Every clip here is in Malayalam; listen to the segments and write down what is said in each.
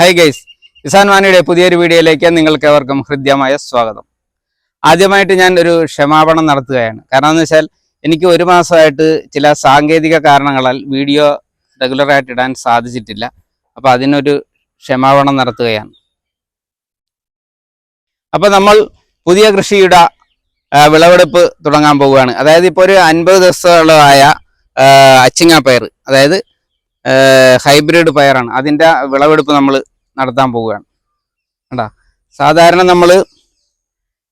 ഹൈ ഗൈസ് ഇസാൻ വാണിയുടെ പുതിയൊരു വീഡിയോയിലേക്ക് നിങ്ങൾക്ക് ഏവർക്കും ഹൃദ്യമായ സ്വാഗതം. ആദ്യമായിട്ട് ഞാൻ ഒരു ക്ഷമാപണം നടത്തുകയാണ്. കാരണം എന്ന് വെച്ചാൽ എനിക്ക് ഒരു മാസമായിട്ട് ചില സാങ്കേതിക കാരണങ്ങളാൽ വീഡിയോ റെഗുലറായിട്ട് ഇടാൻ സാധിച്ചിട്ടില്ല. അപ്പോൾ അതിനൊരു ക്ഷമാപണം നടത്തുകയാണ്. അപ്പോൾ നമ്മൾ പുതിയ കൃഷിയുടെ വിളവെടുപ്പ് തുടങ്ങാൻ പോവുകയാണ്. അതായത് ഇപ്പോൾ ഒരു അൻപത് ദിവസമുള്ളതായ അച്ചിങ്ങാപ്പയർ അതായത് ഹൈബ്രിഡ് പയറാണ്. അതിന്റെ വിളവെടുപ്പ് നമ്മൾ നടത്താൻ പോവുകയാണ്. കണ്ടാ? സാധാരണ നമ്മൾ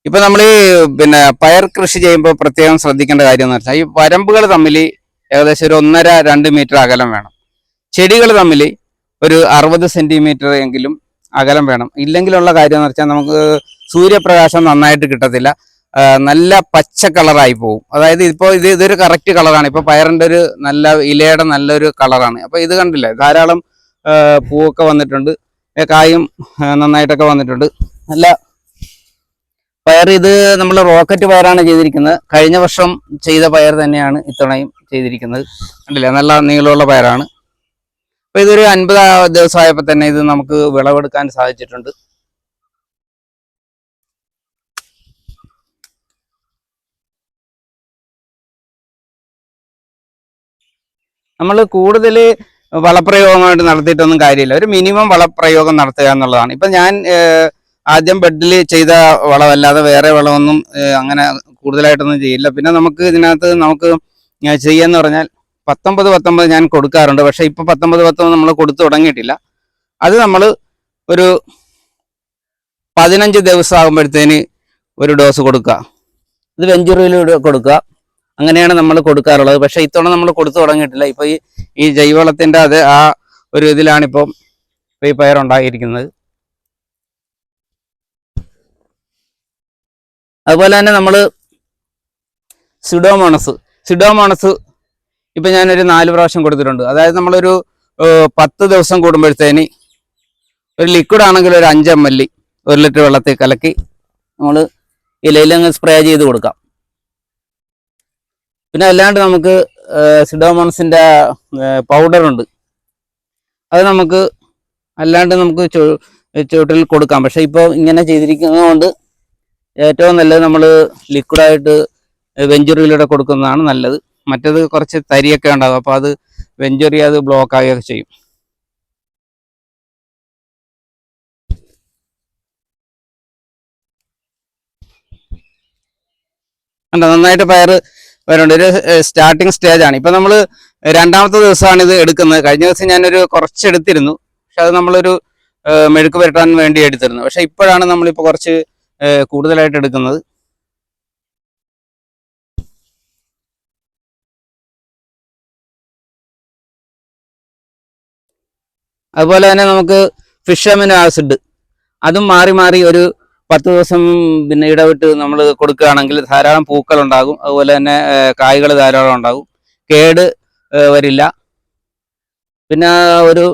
ഇപ്പം നമ്മൾ ഈ പിന്നെ പയർ കൃഷി ചെയ്യുമ്പോൾ പ്രത്യേകം ശ്രദ്ധിക്കേണ്ട കാര്യം എന്ന് വെച്ചാൽ ഈ വരമ്പുകൾ തമ്മിൽ ഏകദേശം ഒരു ഒന്നര രണ്ട് മീറ്റർ അകലം വേണം. ചെടികൾ തമ്മിൽ ഒരു അറുപത് സെന്റിമീറ്റർ എങ്കിലും അകലം വേണം. ഇല്ലെങ്കിലുള്ള കാര്യം എന്ന് വെച്ചാൽ നമുക്ക് സൂര്യപ്രകാശം നന്നായിട്ട് കിട്ടത്തില്ല. നല്ല പച്ച കളറായി പോകും അതായത് ഇപ്പോൾ ഇത് ഇതൊരു കറക്റ്റ് കളറാണ് ഇപ്പോൾ പയറിന്റെ ഒരു നല്ല ഇലയുടെ നല്ലൊരു കളറാണ് അപ്പോൾ ഇത് കണ്ടില്ലേ? ധാരാളം പൂവൊക്കെ വന്നിട്ടുണ്ട്. കായും നന്നായിട്ടൊക്കെ വന്നിട്ടുണ്ട്. നല്ല പയർ ഇത് നമ്മൾ റോക്കറ്റ് പയറാണ് ചെയ്തിരിക്കുന്നത്. കഴിഞ്ഞ വർഷം ചെയ്ത പയർ തന്നെയാണ് ഇത്തവണയും ചെയ്തിരിക്കുന്നത്. കണ്ടില്ല? നല്ല നീളമുള്ള പയറാണ്. അപ്പോൾ ഇതൊരു അൻപത് ദിവസമായപ്പോൾ തന്നെ ഇത് നമുക്ക് വിളവെടുക്കാൻ സാധിച്ചിട്ടുണ്ട്. നമ്മൾ കൂടുതൽ വളപ്രയോഗമായിട്ട് നടത്തിയിട്ടൊന്നും കാര്യമില്ല. ഒരു മിനിമം വളപ്രയോഗം നടത്തുക എന്നുള്ളതാണ്. ഇപ്പം ഞാൻ ആദ്യം ബെഡിൽ ചെയ്ത വളമല്ലാതെ വേറെ വളമൊന്നും അങ്ങനെ കൂടുതലായിട്ടൊന്നും ചെയ്യില്ല. പിന്നെ നമുക്ക് ഇതിനകത്ത് നമുക്ക് ചെയ്യാന്ന് പറഞ്ഞാൽ പത്തൊമ്പത് പത്തൊമ്പത് ഞാൻ കൊടുക്കാറുണ്ട്. പക്ഷേ ഇപ്പം പത്തൊമ്പത് പത്തൊമ്പത് നമ്മൾ കൊടുത്തു തുടങ്ങിയിട്ടില്ല. അത് നമ്മൾ ഒരു പതിനഞ്ച് ദിവസം ആകുമ്പോഴത്തേന് ഒരു ഡോസ് കൊടുക്കുക. ഇത് വെഞ്ചുറിയിലൂടെ കൊടുക്കുക. അങ്ങനെയാണ് നമ്മൾ കൊടുക്കാറുള്ളത്. പക്ഷെ ഇത്തവണ നമ്മൾ കൊടുത്തു തുടങ്ങിയിട്ടില്ല. ഇപ്പൊ ഈ ഈ ജൈവവളത്തിന്റെ അത് ആ ഒരു ഇതിലാണ് ഇപ്പം ഈ പയർ ഉണ്ടായിരിക്കുന്നത്. അതുപോലെ തന്നെ നമ്മൾ സിഡോമോണസ് സിഡോമോണസ് ഇപ്പൊ ഞാനൊരു നാല് പ്രാവശ്യം കൊടുത്തിട്ടുണ്ട്. അതായത് നമ്മളൊരു പത്ത് ദിവസം കൂടുമ്പോഴത്തേന് ഒരു ലിക്വിഡ് ആണെങ്കിൽ ഒരു അഞ്ച് എം എൽ ഒരു ലിറ്റർ വെള്ളത്തിൽ കലക്കി നമ്മൾ ഇലയിലങ്ങ് സ്പ്രേ ചെയ്ത് കൊടുക്കാം. പിന്നെ അല്ലാണ്ട് നമുക്ക് സിഡോമോൺസിന്റെ പൗഡർ ഉണ്ട് അത് നമുക്ക് അല്ലാണ്ട് നമുക്ക് ചുവട്ടിൽ കൊടുക്കാം. പക്ഷെ ഇപ്പോൾ ഇങ്ങനെ ചെയ്തിരിക്കുന്നതുകൊണ്ട് ഏറ്റവും നല്ലത് നമ്മൾ ലിക്വിഡായിട്ട് വെഞ്ചുറിയിലൂടെ കൊടുക്കുന്നതാണ് നല്ലത്. മറ്റത് കുറച്ച് തരിയൊക്കെ ഉണ്ടാകും. അപ്പോൾ അത് വെഞ്ചുറി അത് ബ്ലോക്ക് ആകുകയൊക്കെ ചെയ്യും. കണ്ടോ? നന്നായിട്ട് പയർ വരുന്നുണ്ട്. ഒരു സ്റ്റാർട്ടിങ് സ്റ്റേജ് ആണ്. ഇപ്പൊ നമ്മൾ രണ്ടാമത്തെ ദിവസമാണ് ഇത് എടുക്കുന്നത്. കഴിഞ്ഞ ദിവസം ഞാനൊരു കുറച്ച് എടുത്തിരുന്നു പക്ഷെ അത് നമ്മളൊരു മെഴുക്ക് പുരട്ടാൻ വേണ്ടി എടുത്തിരുന്നു. പക്ഷെ ഇപ്പോഴാണ് നമ്മളിപ്പോൾ കുറച്ച് കൂടുതലായിട്ട് എടുക്കുന്നത്. അതുപോലെ തന്നെ നമുക്ക് ഫിഷ് അമിനോ ആസിഡ് അതും മാറി മാറി ഒരു പത്ത് ദിവസം പിന്നെ ഇടവിട്ട് നമ്മൾ കൊടുക്കുകയാണെങ്കിൽ ധാരാളം പൂക്കൾ ഉണ്ടാകും. അതുപോലെ തന്നെ കായ്കൾ ധാരാളം ഉണ്ടാകും. കേട് വരില്ല. പിന്നെ ഒരു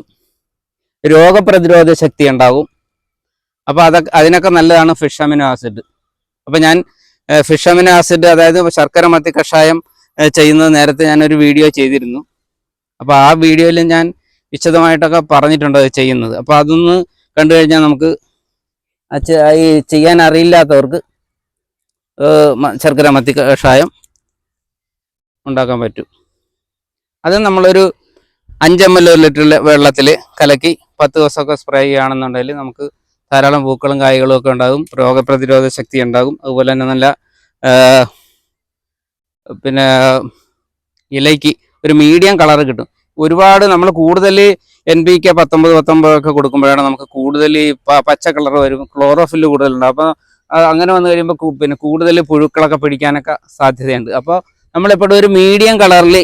രോഗപ്രതിരോധ ശക്തി ഉണ്ടാകും. അപ്പോൾ അതൊക്കെ അതിനൊക്കെ നല്ലതാണ് ഫിഷ് അമിനോ ആസിഡ്. അപ്പോൾ ഞാൻ ഫിഷ് അമിനോ ആസിഡ് അതായത് ശർക്കര മത്തി കഷായം ചെയ്യുന്നത് നേരത്തെ ഞാനൊരു വീഡിയോ ചെയ്തിരുന്നു. അപ്പോൾ ആ വീഡിയോയിൽ ഞാൻ വിശദമായിട്ടൊക്കെ പറഞ്ഞിട്ടുണ്ട് അത് ചെയ്യുന്നത്. അപ്പോൾ അതൊന്ന് കണ്ടു കഴിഞ്ഞാൽ നമുക്ക് ഈ ചെയ്യാൻ അറിയില്ലാത്തവർക്ക് ശർക്കര മത്തി കഷായം ഉണ്ടാക്കാൻ പറ്റും. അത് നമ്മളൊരു അഞ്ച് എം എൽ ഒരു വെള്ളത്തിൽ കലക്കി പത്ത് ദിവസമൊക്കെ സ്പ്രേ ചെയ്യുകയാണെന്നുണ്ടെങ്കിൽ നമുക്ക് ധാരാളം പൂക്കളും കായ്കളും ഒക്കെ ഉണ്ടാകും രോഗപ്രതിരോധ ശക്തി ഉണ്ടാകും. അതുപോലെ തന്നെ നല്ല പിന്നെ ഇലയ്ക്ക് ഒരു മീഡിയം കളർ കിട്ടും. ഒരുപാട് നമ്മൾ കൂടുതൽ എൻ ബി കെ പത്തൊമ്പത് പത്തൊമ്പത് ഒക്കെ കൊടുക്കുമ്പോഴാണ് നമുക്ക് കൂടുതൽ ഈ പച്ച കളർ വരും ക്ലോറോഫിൽ കൂടുതലുണ്ട്. അപ്പോൾ അങ്ങനെ വന്നു കഴിയുമ്പോൾ പിന്നെ കൂടുതൽ പുഴുക്കളൊക്കെ പിടിക്കാനൊക്കെ സാധ്യതയുണ്ട്. അപ്പോൾ നമ്മളെപ്പോഴും ഒരു മീഡിയം കളറിൽ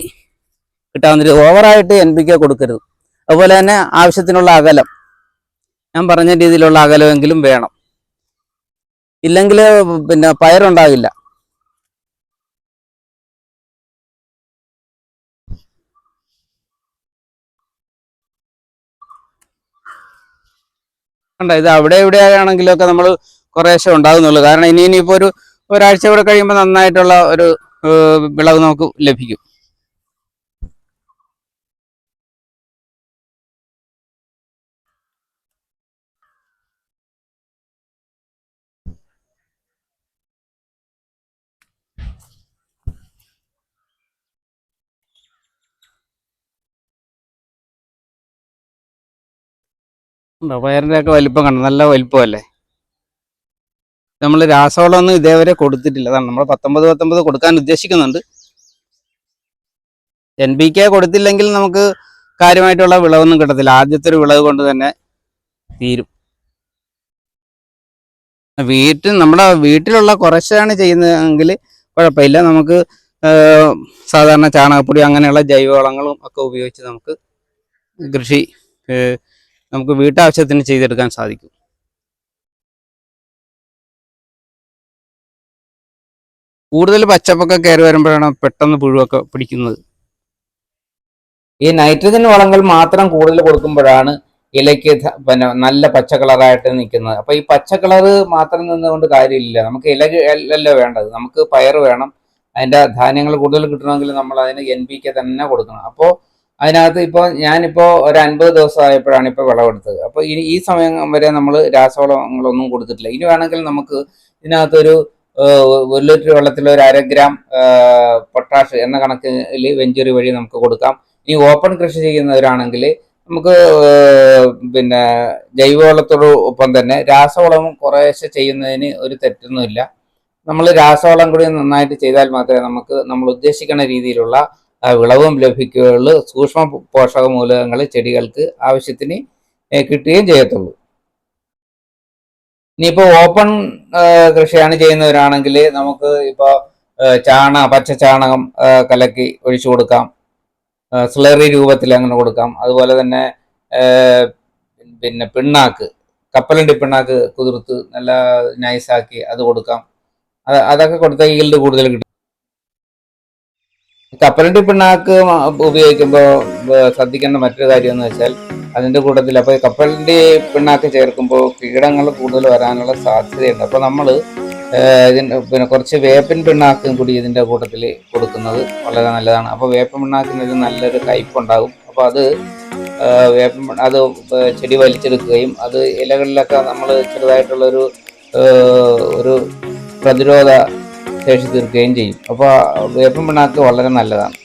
കിട്ടാവുന്ന ഓവറായിട്ട് എൻ പി കെ കൊടുക്കരുത്. അതുപോലെ തന്നെ ആവശ്യത്തിനുള്ള അകലം. ഞാൻ പറഞ്ഞ രീതിയിലുള്ള അകലമെങ്കിലും വേണം. ഇല്ലെങ്കിൽ പിന്നെ പയറുണ്ടാകില്ല. കണ്ട ഇത് അവിടെ ഇവിടെ ആണെങ്കിലൊക്കെ നമ്മൾ കുറേശ്ശെ ഉണ്ടാകുന്നുള്ളൂ. കാരണം ഇനി ഇനിയിപ്പോൾ ഒരു ഒരാഴ്ച കൂടെ കഴിയുമ്പോൾ നന്നായിട്ടുള്ള ഒരു വിളവ് നമുക്ക് ലഭിക്കും. ഉണ്ടോ പയറിന്റെ ഒക്കെ വലിപ്പം കണ്ടു. നല്ല വലിപ്പമല്ലേ? നമ്മൾ രാസവളമൊന്നും ഇതേവരെ കൊടുത്തിട്ടില്ല. അതാണ് നമ്മൾ പത്തൊമ്പത് പത്തൊമ്പത് കൊടുക്കാൻ ഉദ്ദേശിക്കുന്നുണ്ട്. എൻ ബി കെ കൊടുത്തില്ലെങ്കിൽ നമുക്ക് കാര്യമായിട്ടുള്ള വിളവൊന്നും കിട്ടത്തില്ല. ആദ്യത്തെ ഒരു വിളവ് കൊണ്ട് തന്നെ തീരും. വീട്ടിൽ നമ്മുടെ വീട്ടിലുള്ള കുറച്ചാണ് ചെയ്യുന്നതെങ്കിൽ കുഴപ്പമില്ല. നമുക്ക് സാധാരണ ചാണകപ്പൊടി അങ്ങനെയുള്ള ജൈവവളങ്ങളും ഒക്കെ ഉപയോഗിച്ച് നമുക്ക് കൃഷി നമുക്ക് വീട്ടാവശ്യത്തിന് ചെയ്തെടുക്കാൻ സാധിക്കും. കൂടുതൽ പച്ചപ്പൊക്കെ കയറി വരുമ്പോഴാണ് പെട്ടെന്ന് പുഴുവൊക്കെ പിടിക്കുന്നത്. ഈ നൈട്രജൻ വളങ്ങൾ മാത്രം കൂടുതൽ കൊടുക്കുമ്പോഴാണ് ഇലയ്ക്ക് പിന്നെ നല്ല പച്ച കളറായിട്ട് നിൽക്കുന്നത്. അപ്പൊ ഈ പച്ച കളറ് മാത്രം നിന്നുകൊണ്ട് കാര്യമില്ല. നമുക്ക് ഇല അല്ലല്ലോ വേണ്ടത്. നമുക്ക് പയർ വേണം. അതിന്റെ ധാന്യങ്ങൾ കൂടുതൽ കിട്ടണമെങ്കിൽ നമ്മൾ അതിന് എൻ പി കെ തന്നെ കൊടുക്കണം. അപ്പോൾ അതിനകത്ത് ഇപ്പോൾ ഞാനിപ്പോൾ ഒരു അൻപത് ദിവസം ആയപ്പോഴാണ് ഇപ്പോൾ വിളവെടുത്തത് അപ്പോൾ ഇനി ഈ സമയം വരെ നമ്മൾ രാസവളങ്ങളൊന്നും കൊടുത്തിട്ടില്ല. ഇനി വേണമെങ്കിൽ നമുക്ക് ഇതിനകത്തൊരു ഒരു ലിറ്റർ വെള്ളത്തിൽ ഒരു അര ഗ്രാം പൊട്ടാഷ് എന്ന കണക്കിൽ വെഞ്ചുറി വഴി നമുക്ക് കൊടുക്കാം. ഈ ഓപ്പൺ കൃഷി ചെയ്യുന്നവരാണെങ്കിൽ നമുക്ക് പിന്നെ ജൈവവളത്തോടൊപ്പം തന്നെ രാസവളവും കുറേശ്ശെ ചെയ്യുന്നതിന് ഒരു തെറ്റൊന്നുമില്ല. നമ്മൾ രാസവളം കൂടി നന്നായിട്ട് ചെയ്താൽ മാത്രമേ നമുക്ക് നമ്മൾ ഉദ്ദേശിക്കുന്ന രീതിയിലുള്ള വിളവും ലഭിക്കുകയുള്ളൂ. സൂക്ഷ്മ പോഷക മൂലകങ്ങൾ ചെടികൾക്ക് ആവശ്യത്തിന് കിട്ടുകയും ചെയ്യത്തുള്ളൂ. ഇനിയിപ്പോ ഓപ്പൺ കൃഷിയാണ് ചെയ്യുന്നവരാണെങ്കിൽ നമുക്ക് ഇപ്പോൾ ചാണ പച്ച ചാണകം കലക്കി ഒഴിച്ചു കൊടുക്കാം. സ്ലറി രൂപത്തിൽ അങ്ങനെ കൊടുക്കാം. അതുപോലെ തന്നെ പിന്നെ പിണ്ണാക്ക് കപ്പലണ്ടി പിണ്ണാക്ക് കുതിർത്ത് നല്ല നൈസാക്കി അത് കൊടുക്കാം. അത് അതൊക്കെ കൊടുത്താൽ ഈൽഡ് കൂടുതൽ കിട്ടും. കപ്പലണ്ടി പിണ്ണാക്ക് ഉപയോഗിക്കുമ്പോൾ ശ്രദ്ധിക്കേണ്ട മറ്റൊരു കാര്യം എന്ന് വെച്ചാൽ അതിന്റെ കൂട്ടത്തിൽ അപ്പോൾ കപ്പലണ്ടി പിണ്ണാക്ക് ചേർക്കുമ്പോൾ കീടങ്ങൾ കൂടുതൽ വരാനുള്ള സാധ്യതയുണ്ട്. അപ്പോൾ നമ്മൾ ഇതിന് പിന്നെ കുറച്ച് വേപ്പിൻ പിണ്ണാക്കും കൂടി ഇതിന്റെ കൂട്ടത്തിൽ കൊടുക്കുന്നത് വളരെ നല്ലതാണ്. അപ്പോൾ വേപ്പിൻ പിണ്ണാക്കിന് ഒരു നല്ലൊരു കയ്പുണ്ടാകും. അപ്പോൾ അത് വേപ്പൻ അത് ചെടി വലിച്ചെടുക്കുകയും അത് ഇലകളിലൊക്കെ നമ്മൾ ചെറുതായിട്ടുള്ളൊരു ഒരു പ്രതിരോധ ശേഷി തീർക്കുകയും ചെയ്യും. അപ്പോൾ വേപ്പൻ പിണ്ണാക്ക് വളരെ നല്ലതാണ്.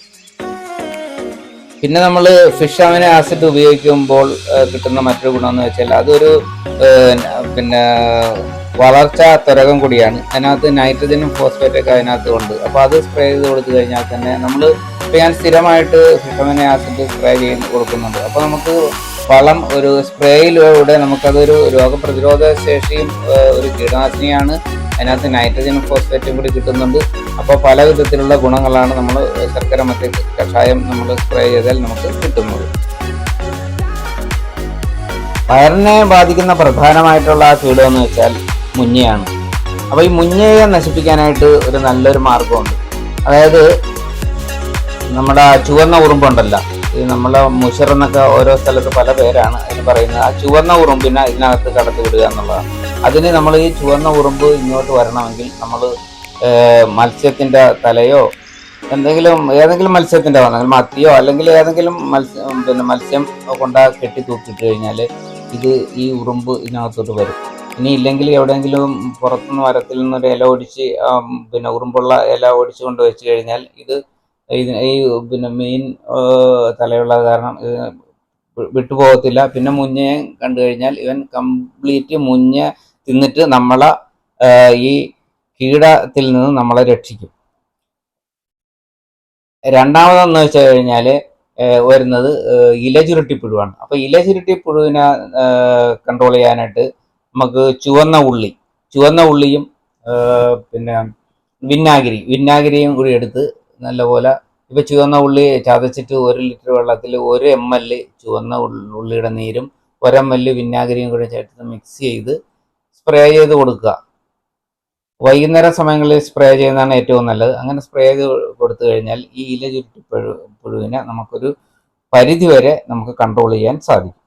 പിന്നെ നമ്മൾ ഫിഷ് അമിനോ ആസിഡ് ഉപയോഗിക്കുമ്പോൾ കിട്ടുന്ന മറ്റൊരു ഗുണമെന്ന് വെച്ചാൽ അതൊരു പിന്നെ വളർച്ച ത്വരകം കൂടിയാണ്. അതിനകത്ത് നൈട്രജനും ഫോസ്ഫേറ്റൊക്കെ അതിനകത്ത് ഉണ്ട്. അപ്പോൾ അത് സ്പ്രേ ചെയ്ത് കൊടുത്തു കഴിഞ്ഞാൽ തന്നെ നമ്മൾ ഇപ്പം ഞാൻ സ്ഥിരമായിട്ട് ഫിഷ് അമിനോ ആസിഡ് സ്പ്രേ ചെയ്ത് കൊടുക്കുന്നുണ്ട്. അപ്പോൾ നമുക്ക് വളം ഒരു സ്പ്രേയിലൂടെ നമുക്കതൊരു രോഗപ്രതിരോധ ശേഷിയും ഒരു കീടനാശിനിയാണ് അതിനകത്ത് നൈട്രജനും ഫോസ്ഫേറ്റും കൂടി കിട്ടുന്നുണ്ട്. അപ്പോൾ പല വിധത്തിലുള്ള ഗുണങ്ങളാണ് നമ്മൾ ശർക്കര മറ്റേ കഷായം നമ്മൾ സ്പ്രേ ചെയ്താൽ നമുക്ക് കിട്ടുന്നത്. പയറിനെ ബാധിക്കുന്ന പ്രധാനമായിട്ടുള്ള ആ കീടം എന്ന് വെച്ചാൽ മുഞ്ഞയാണ്. അപ്പോൾ ഈ മുഞ്ഞയെ നശിപ്പിക്കാനായിട്ട് ഒരു നല്ലൊരു മാർഗമുണ്ട് അതായത് നമ്മുടെ ചുവന്ന ഉറുമ്പുണ്ടല്ലോ ഈ നമ്മളെ മുഷർ എന്നൊക്കെ ഓരോ സ്ഥലത്ത് പല പേരാണ് അതിന് പറയുന്നത്. ആ ചുവന്ന ഉറുമ്പിനെ ഇതിനകത്ത് കടത്തി വിടുക എന്നുള്ളതാണ്. അതിന് നമ്മൾ ഈ ചുവന്ന ഉറുമ്പ് ഇങ്ങോട്ട് വരണമെങ്കിൽ നമ്മൾ മത്സ്യത്തിന്റെ തലയോ എന്തെങ്കിലും ഏതെങ്കിലും മത്സ്യത്തിന്റെ വന്നെങ്കിൽ മത്തിയോ അല്ലെങ്കിൽ ഏതെങ്കിലും മത്സ്യം പിന്നെ മത്സ്യം കൊണ്ടാ കെട്ടി തൂക്കിട്ട് കഴിഞ്ഞാൽ ഇത് ഈ ഉറുമ്പ് ഇതിനകത്തോട്ട് വരും. ഇനി ഇല്ലെങ്കിൽ എവിടെയെങ്കിലും പുറത്തുനിന്ന് മരത്തിൽ നിന്നൊരു ഇല ഒടിച്ച് പിന്നെ ഉറുമ്പുള്ള ഇല ഒടിച്ച് കൊണ്ട് വെച്ച് കഴിഞ്ഞാൽ ഇത് ഇതിന് ഈ പിന്നെ മെയിൻ തലയുള്ള കാരണം ഇത് വിട്ടുപോകത്തില്ല. പിന്നെ മുഞ്ഞയും കണ്ടു കഴിഞ്ഞാൽ ഇവൻ കംപ്ലീറ്റ് മുഞ്ഞ തിന്നിട്ട് നമ്മളെ ഈ കീടത്തിൽ നിന്ന് നമ്മളെ രക്ഷിക്കും. രണ്ടാമതെന്ന് വെച്ച് കഴിഞ്ഞാൽ വരുന്നത് ഏഹ് ഇലചുരുട്ടിപ്പുഴുവാണ്. അപ്പോൾ ഇലചുരുട്ടിപ്പുഴുവിനെ കൺട്രോൾ ചെയ്യാനായിട്ട് നമുക്ക് ചുവന്ന ഉള്ളി ചുവന്ന ഉള്ളിയും പിന്നെ വിന്നാഗിരി വിന്നാഗിരിയും കൂടി എടുത്ത് നല്ലപോലെ ഇപ്പൊ ചുവന്ന ഉള്ളി ചതച്ചിട്ട് ഒരു ലിറ്റർ വെള്ളത്തിൽ ഒരു എം എൽ ചുവന്ന ഉള്ളിയുടെ നീരും ഒരു എം എൽ വിന്നാഗിരിയും കൂടി ചേർത്ത് മിക്സ് ചെയ്ത് സ്പ്രേ ചെയ്ത് കൊടുക്കുക. വൈകുന്നേര സമയങ്ങളിൽ സ്പ്രേ ചെയ്യുന്നതാണ് ഏറ്റവും നല്ലത്. അങ്ങനെ സ്പ്രേ ചെയ്ത് കൊടുത്തു കഴിഞ്ഞാൽ ഈ ഇല ചുരുട്ടി പുഴു പുഴുവിനെ നമുക്കൊരു പരിധി വരെ നമുക്ക് കൺട്രോൾ ചെയ്യാൻ സാധിക്കും.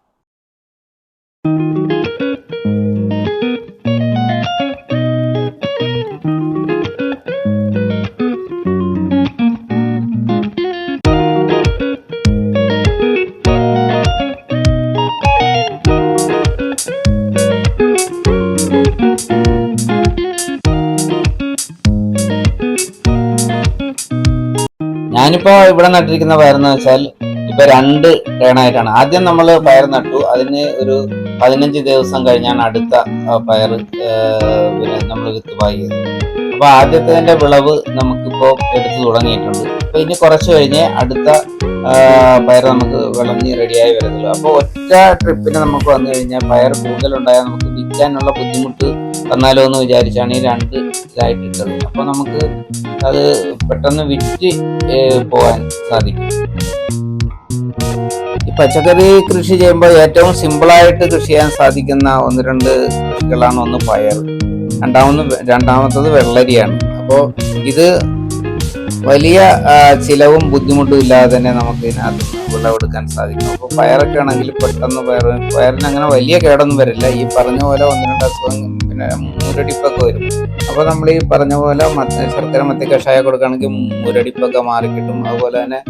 ഞാനിപ്പോ ഇവിടെ നട്ടിരിക്കുന്ന പയറെന്ന് വെച്ചാൽ ഇപ്പൊ രണ്ട് ടേണായിട്ടാണ് ആദ്യം നമ്മൾ പയർ നട്ടു. അതിന് ഒരു പതിനഞ്ച് ദിവസം കഴിഞ്ഞാണ് അടുത്ത പയർ പിന്നെ നമ്മൾ വിത്ത് പാകിയത് അപ്പൊ ആദ്യത്തെ വിളവ് നമുക്കിപ്പോ എടുത്തു തുടങ്ങിയിട്ടുണ്ട്. അപ്പൊ ഇനി കുറച്ച് കഴിഞ്ഞ് അടുത്ത പയർ നമുക്ക് വിളഞ്ഞ് റെഡിയായി വരുന്നുള്ളൂ അപ്പോൾ ഒറ്റ ട്രിപ്പിന് നമുക്ക് വന്നു കഴിഞ്ഞാൽ പയർ കൂടുതലുണ്ടായാൽ നമുക്ക് വിൽക്കാനുള്ള ബുദ്ധിമുട്ട് വന്നാലോ എന്ന് വിചാരിച്ചാണ് ഈ രണ്ട് ഇതായിട്ട് ഇട്ടത് അപ്പൊ നമുക്ക് അത് പെട്ടെന്ന് വിറ്റ് പോകാൻ സാധിക്കും. ഈ പച്ചക്കറി കൃഷി ചെയ്യുമ്പോൾ ഏറ്റവും സിമ്പിളായിട്ട് കൃഷി ചെയ്യാൻ സാധിക്കുന്ന ഒന്ന് രണ്ട് കൃഷികളാണ് ഒന്ന് പയർ രണ്ടാമത് രണ്ടാമത്തത് വെള്ളരിയാണ്. അപ്പോൾ ഇത് വലിയ ചിലവും ബുദ്ധിമുട്ടും ഇല്ലാതെ തന്നെ നമുക്ക് ഇതിനകത്ത് വിളവെടുക്കാൻ സാധിക്കും. അപ്പോൾ പയറൊക്കെ ആണെങ്കിൽ പെട്ടെന്ന് പയർ പയറിന് അങ്ങനെ വലിയ കേടൊന്നും വരില്ല. ഈ പറഞ്ഞ പോലെ ഒന്ന് രണ്ട് അസുഖം പിന്നെ മൂരടിപ്പൊക്കെ വരും. അപ്പോൾ നമ്മൾ ഈ പറഞ്ഞ പോലെ ശർക്കര മത്തി കഷായ കൊടുക്കുകയാണെങ്കിൽ മൂരടിപ്പൊക്കെ മാറി കിട്ടും. അതുപോലെ തന്നെ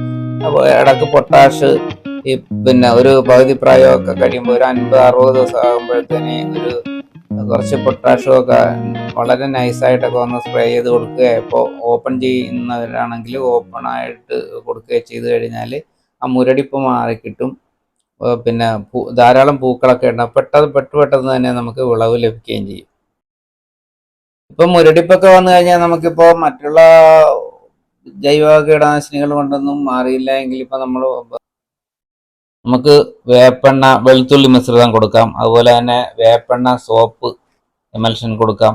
ഇടയ്ക്ക് പൊട്ടാഷ് ഈ പിന്നെ ഒരു പകുതി പ്രായമൊക്കെ കഴിയുമ്പോൾ ഒരു അൻപത് അറുപത് ദിവസം ആകുമ്പോഴത്തേന് ഒരു കുറച്ച് പൊട്ടാഷും ഒക്കെ വളരെ നൈസായിട്ടൊക്കെ ഒന്ന് സ്പ്രേ ചെയ്ത് കൊടുക്കുക. ഇപ്പോൾ ഓപ്പൺ ചെയ്യുന്നവരാണെങ്കിൽ ഓപ്പൺ ആയിട്ട് കൊടുക്കുക ചെയ്ത് കഴിഞ്ഞാൽ ആ മുരടിപ്പ് മാറി കിട്ടും. പിന്നെ ധാരാളം പൂക്കളൊക്കെ ഉണ്ടാകും പെട്ടെന്ന് പെട്ടു പെട്ടെന്ന് തന്നെ നമുക്ക് വിളവ് ലഭിക്കുകയും ചെയ്യും. ഇപ്പം മുരടിപ്പൊക്കെ വന്നു കഴിഞ്ഞാൽ നമുക്കിപ്പോൾ മറ്റുള്ള ജൈവ കീടനാശിനികൾ കൊണ്ടൊന്നും മാറിയില്ല എങ്കിൽ ഇപ്പം നമ്മൾ നമുക്ക് വേപ്പെണ്ണ വെളുത്തുള്ളി മിശ്രിതം കൊടുക്കാം. അതുപോലെ തന്നെ വേപ്പെണ്ണ സോപ്പ് എമൽഷൻ കൊടുക്കാം.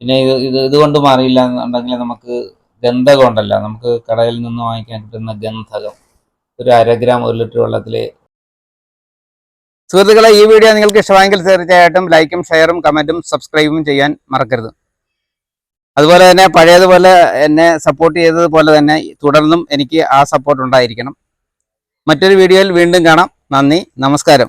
പിന്നെ ഇത് ഇത് ഇതുകൊണ്ട് മാറിയില്ല എന്നുണ്ടെങ്കിൽ നമുക്ക് ഗന്ധകം ഉണ്ടല്ല. നമുക്ക് കടയിൽ നിന്ന് വാങ്ങിക്കാൻ കിട്ടുന്ന ഗന്ധകം. ഒരു അര ഗ്രാം ഒരു ലിറ്റർ വെള്ളത്തിൽ സുഹൃത്തുക്കളെ ഈ വീഡിയോ നിങ്ങൾക്ക് ഇഷ്ടമായെങ്കിൽ തീർച്ചയായിട്ടും ലൈക്കും ഷെയറും കമന്റും സബ്സ്ക്രൈബും ചെയ്യാൻ മറക്കരുത്. അതുപോലെ തന്നെ പഴയതുപോലെ എന്നെ സപ്പോർട്ട് ചെയ്തതുപോലെ തന്നെ തുടർന്നും എനിക്ക് ആ സപ്പോർട്ട് ഉണ്ടായിരിക്കണം. മറ്റൊരു വീഡിയോയിൽ വീണ്ടും കാണാം. നന്ദി. നമസ്കാരം.